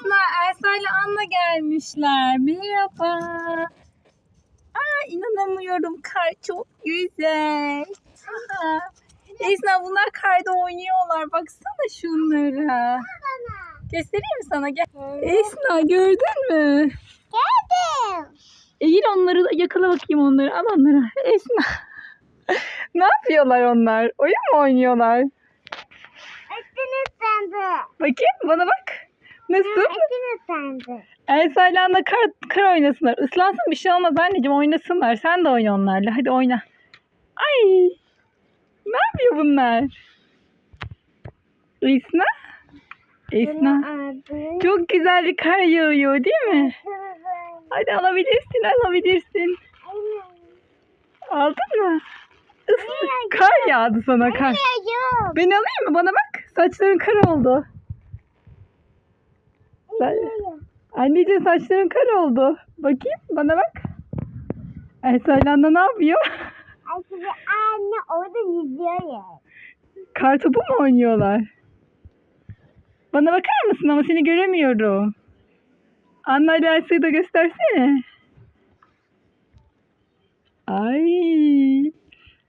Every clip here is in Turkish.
Esna, Elsa ile Anna gelmişler. Merhaba. Aa, inanamıyorum. Kar çok güzel. Aa, Esna bunlar karda oynuyorlar. Baksana şunlara. Göstereyim mi sana? Gel. Esna gördün mü? Geldim. Eğil onları yakala bakayım onları. Al onları. Esna. ne yapıyorlar onlar? Oyun mu oynuyorlar? Bakayım bana bak. Nasıl? Pembe. Elsa ile Anna kar, kar oynasınlar. Islansın bir şey olmaz anneciğim oynasınlar. Sen de oyna onlarla. Hadi oyna. Ay. Ne yapıyor bunlar? Esna? Esna. Çok güzel bir kar yağıyor değil mi? Hadi alabilirsin alabilirsin. Aldın mı? Islı- Kar yağdı sana kar. Yok. Ben alayım mı? Bana bak. Saçların kar oldu. Sen- Anneciğim saçların kar oldu. Bakayım bana bak. Anna ne yapıyor? Aslında anne orada yüzüyor ya. Kar topu mu oynuyorlar? Bana bakar mısın ama seni göremiyorum. Anna ile Elsa'yı da göstersene. Ay.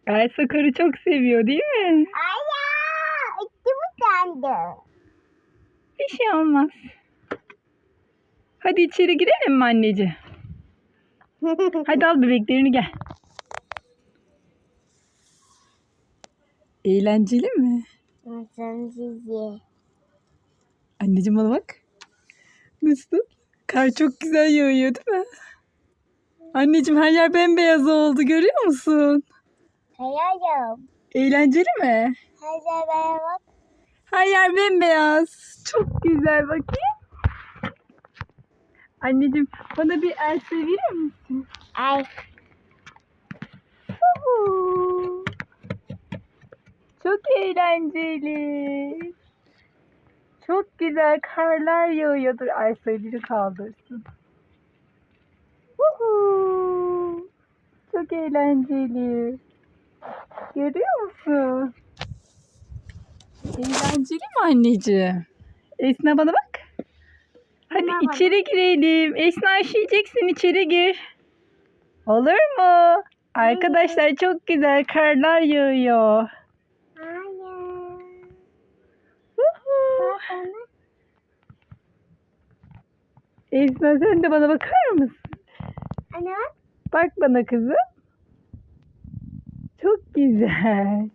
Elsa karı çok seviyor değil mi? Aya. Üstümü pembe. Bir şey olmaz. Hadi içeri girelim mi anneciğim? Hadi al bebeklerini gel. Eğlenceli mi? Sizi? Anneciğim bana bak. Nasıl? Kar çok güzel yağıyor değil mi? Anneciğim her yer bembeyaz oldu görüyor musun? Hayalım. Eğlenceli mi? Hadi bak. Her yer bembeyaz. Çok güzel bakayım. Anneciğim bana bir el verir misin? Ay. Uhu. Çok eğlenceli. Çok güzel karlar yağıyordur. Ay biri kaldırsın. Uhu. Çok eğlenceli. Görüyor musun? Eğlenceli mi anneciğim? Esna bana bak. Hadi bak. içeri girelim. Esna üşüyeceksin içeri gir. Olur mu? Arkadaşlar çok güzel karlar yağıyor. Hayır. Bak. Esna sen de bana bakar mısın? Ana. Bak bana kızım. Çok güzel.